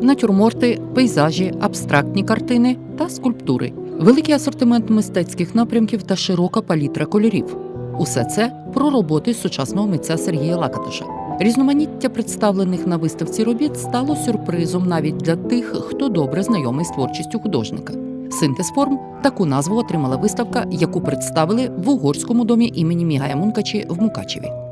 натюрморти, пейзажі, абстрактні картини та скульптури, великий асортимент мистецьких напрямків та широка палітра кольорів. Усе це про роботи сучасного митця Сергія Лакатуша. Різноманіття представлених на виставці робіт стало сюрпризом навіть для тих, хто добре знайомий з творчістю художника. Синтез форм таку назву отримала виставка, яку представили в угорському домі імені Мігая Мункачі в Мукачеві.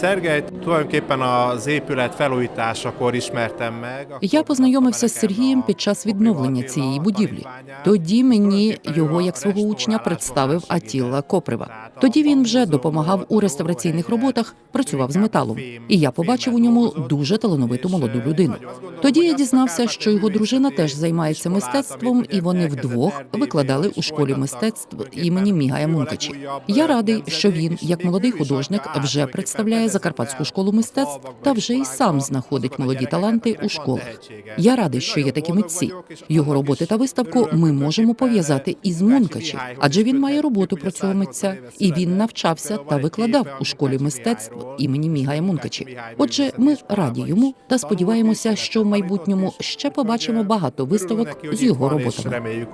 Szergelyt tulajdonképpen az épület felújításakor ismertem meg. Я познайомився з Сергієм під час відновлення цієї будівлі. Тоді мені його як свого учня представив Атіла Коприва. Тоді він вже допомагав у реставраційних роботах, працював з металом, і я побачив у ньому дуже талановиту молоду людину. Тоді я дізнався, що його дружина теж займається мистецтвом, і вони вдвох викладали у школі мистецтв імені Мігая Мункачі. Я радий, що він, як молодий художник, вже представляє Закарпатську школу мистецтв та вже й сам знаходить молоді таланти у школах. Я радий, що є такі митці. Його роботи та виставку ми можемо пов'язати із Мункачі, адже він має роботу про цього митця, і він навчався та викладав у школі мистецтв імені Мігая Мункачі. Отже, ми раді йому та сподіваємося, що в майбутньому ще побачимо багато виставок з його роботами. reméljük,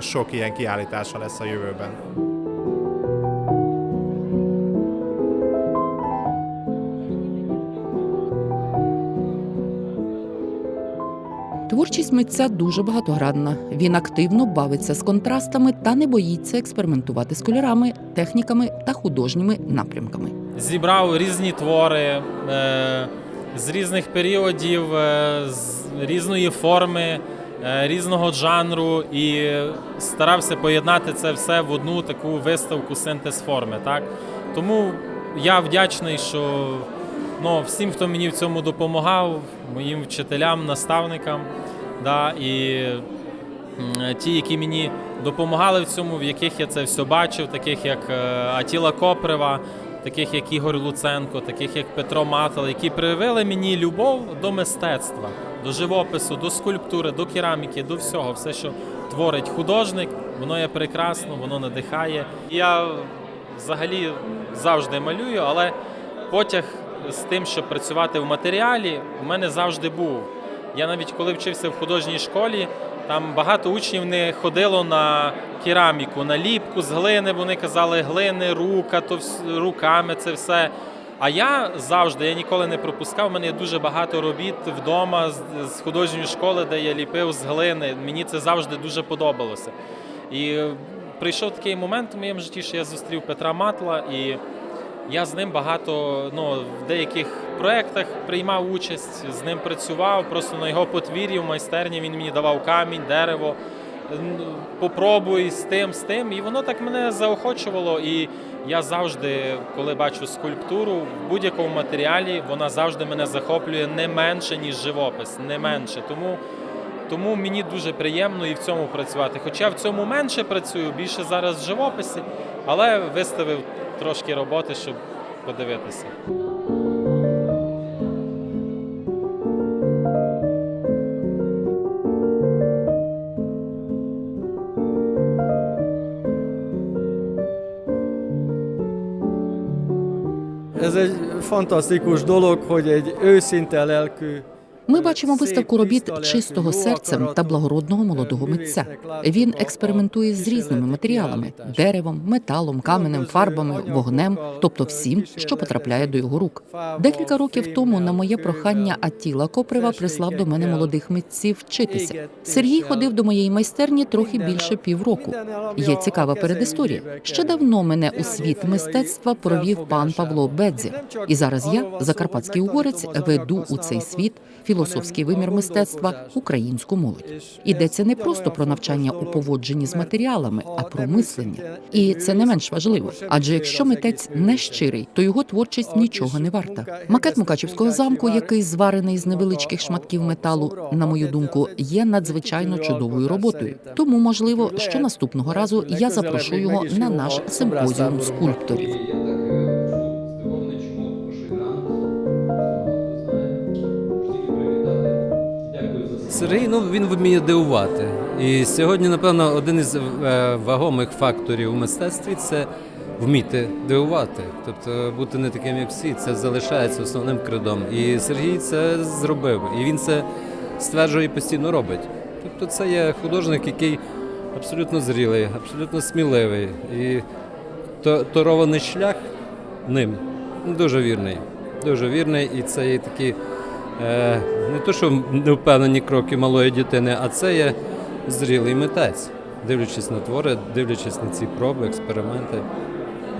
sok ilyen kiállítása lesz a jövőben. Творчість митця дуже багатогранна. Він активно бавиться з контрастами та не боїться експериментувати з кольорами, техніками та художніми напрямками. зібрав різні твори е, з різних періодів, е, з різної форми, е, різного жанру і старався поєднати це все в одну таку виставку синтез форми. Так? Тому я вдячний, що ну, всім, хто мені в цьому допомагав, моїм вчителям, наставникам, да, і ті, які мені допомагали в цьому, в яких я це все бачив, таких як е, Атіла Копрева, таких як Ігор Луценко, таких як Петро Матал, які привели мені любов до мистецтва, до живопису, до скульптури, до кераміки, до всього. Все, що творить художник, воно є прекрасно, воно надихає. Я взагалі завжди малюю, але потяг з тим, щоб працювати в матеріалі, у мене завжди був. Я навіть коли вчився в художній школі, там багато учнів не ходило на кераміку, на ліпку з глини. Вони казали, глини, рука, то руками це все. А я завжди, я ніколи не пропускав. У мене є дуже багато робіт вдома з, художньої школи, де я ліпив з глини. Мені це завжди дуже подобалося. І прийшов такий момент у моєму житті, що я зустрів Петра Матла, і я з ним багато ну, в деяких проєктах приймав участь, з ним працював. Просто на його подвір'ї в майстерні він мені давав камінь, дерево. Попробуй з тим, з тим. І воно так мене заохочувало. І я завжди, коли бачу скульптуру в будь-якому матеріалі, вона завжди мене захоплює не менше, ніж живопис, не менше. Тому, тому мені дуже приємно і в цьому працювати. Хоча в цьому менше працюю, більше зараз в живописі, але виставив трошки роботи, щоб подивитися. Ez egy fantasztikus dolog, hogy egy őszinte lelkű Ми бачимо виставку робіт чистого серцем та благородного молодого митця. Він експериментує з різними матеріалами: деревом, металом, каменем, фарбами, вогнем, тобто всім, що потрапляє до його рук. Декілька років тому на моє прохання Атіла Коприва прислав до мене молодих митців вчитися. Сергій ходив до моєї майстерні трохи більше півроку. Є цікава передісторія. Ще давно мене у світ мистецтва провів пан Павло Бедзі. І зараз я, закарпатський угорець, веду у цей світ філософський вимір мистецтва українську молодь. Ідеться не просто про навчання у поводженні з матеріалами, а про мислення. І це не менш важливо. Адже якщо митець не щирий, то його творчість нічого не варта. Макет Мукачівського замку, який зварений з невеличких шматків металу, на мою думку, є надзвичайно чудовою роботою. Тому можливо, що наступного разу я запрошу його на наш симпозіум скульпторів. Сергій ну він вміє дивувати. І сьогодні, напевно, один із е, вагомих факторів у мистецтві це вміти дивувати, тобто бути не таким, як всі, це залишається основним кридом. І Сергій це зробив, і він це стверджує і постійно робить. Тобто, це є художник, який абсолютно зрілий, абсолютно сміливий. І торований шлях ним дуже вірний. Дуже вірний, і це є такі не то, що невпевнені кроки малої дитини, а це є зрілий митець, дивлячись на твори, дивлячись на ці проби, експерименти.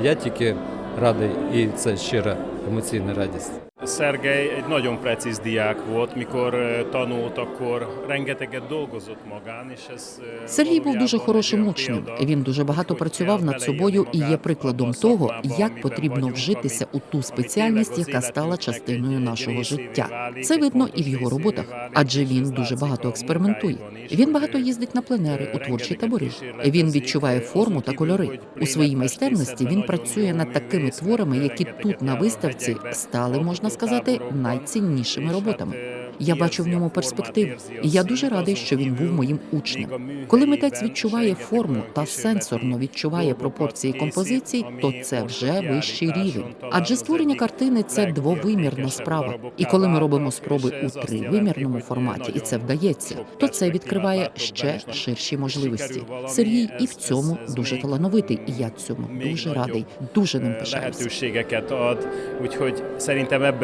Я тільки радий, і це щира емоційна радість. Szergej egy nagyon precíz diák volt, mikor tanult, akkor rengeteget dolgozott magán, és ez Сергій був дуже хорошим учнем. Він дуже багато працював над собою і є прикладом того, як потрібно вжитися у ту спеціальність, яка стала частиною нашого життя. Це видно і в його роботах, адже він дуже багато експериментує. Він багато їздить на пленери, Е, у творчі табори. kísérletezik, Він відчуває е, форму та кольори. У своїй майстерності він працює над такими творами, які тут на виставці стали, можна сказати, alkotótáborokban, найціннішими роботами. Я бачу в ньому перспективу, і я дуже радий, що він був моїм учнем. Коли митець відчуває форму та сенсорно відчуває пропорції композицій, то це вже вищий рівень. Адже створення картини це двовимірна справа. І коли ми робимо спроби у тривимірному форматі, і це вдається, то це відкриває ще ширші можливості. Сергій і в цьому дуже талановитий, і я цьому дуже радий, дуже ним пишаюся.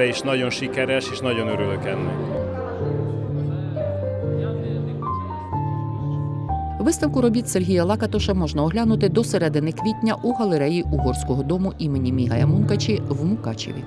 Lehetőségeket és nagyon sikeres, és nagyon örülök ennek. Виставку робіт Сергія Лакатоша можна оглянути до середини квітня у галереї Угорського дому імені Мігая Мункачі в Мукачеві.